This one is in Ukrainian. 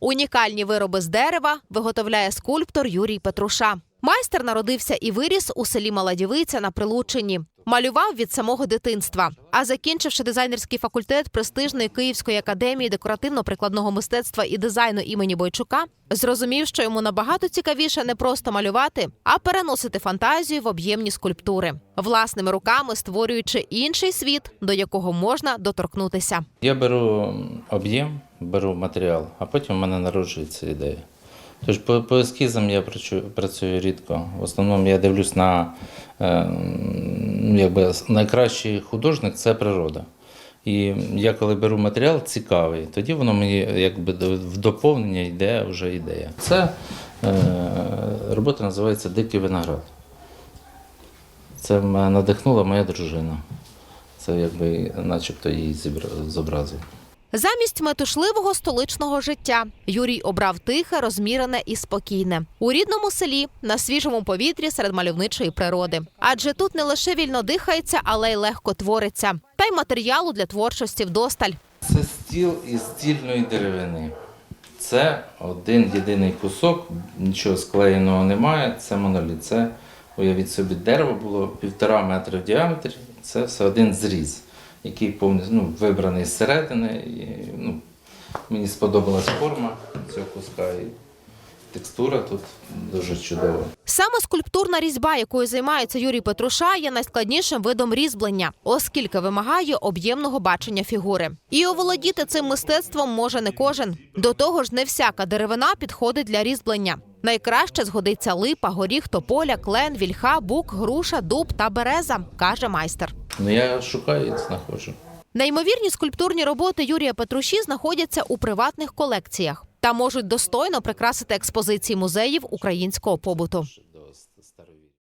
Унікальні вироби з дерева виготовляє скульптор Юрій Петруша. Майстер народився і виріс у селі Маладівиця на Прилуччині. Малював від самого дитинства. А закінчивши дизайнерський факультет престижної Київської академії декоративно-прикладного мистецтва і дизайну імені Бойчука, зрозумів, що йому набагато цікавіше не просто малювати, а переносити фантазію в об'ємні скульптури, власними руками створюючи інший світ, до якого можна доторкнутися. Я беру об'єм, беру матеріал, а потім в мене народжується ідея. Тож по, по ескізам я працюю, працюю рідко. В основному я дивлюсь на е, якби найкращий художник це природа. І я коли беру матеріал цікавий, тоді воно мені якби в доповнення йде вже ідея. Це е, робота називається Дикий виноград. Це мене надихнула моя дружина. Це якби начебто її зобразив. Замість метушливого столичного життя Юрій обрав тихе, розмірене і спокійне у рідному селі на свіжому повітрі серед мальовничої природи. Адже тут не лише вільно дихається, але й легко твориться, та й матеріалу для творчості вдосталь. Це стіл із стільної деревини. Це один єдиний кусок, нічого склеєного немає. Це моноліт. Це, уявіть собі, дерево було півтора метра в діаметрі. Це все один зріз, який повністю ну, вибраний зсередини. І, ну, мені сподобалась форма цього куска. І текстура тут дуже чудова. Саме скульптурна різьба, якою займається Юрій Петруша, є найскладнішим видом різьблення, оскільки вимагає об'ємного бачення фігури. І оволодіти цим мистецтвом може не кожен. До того ж, не всяка деревина підходить для різьблення. Найкраще згодиться липа, горіх, тополя, клен, вільха, бук, груша, дуб та береза, каже майстер. Ну я шукаю і знаходжу. Неймовірні скульптурні роботи Юрія Петруші знаходяться у приватних колекціях та можуть достойно прикрасити експозиції музеїв українського побуту.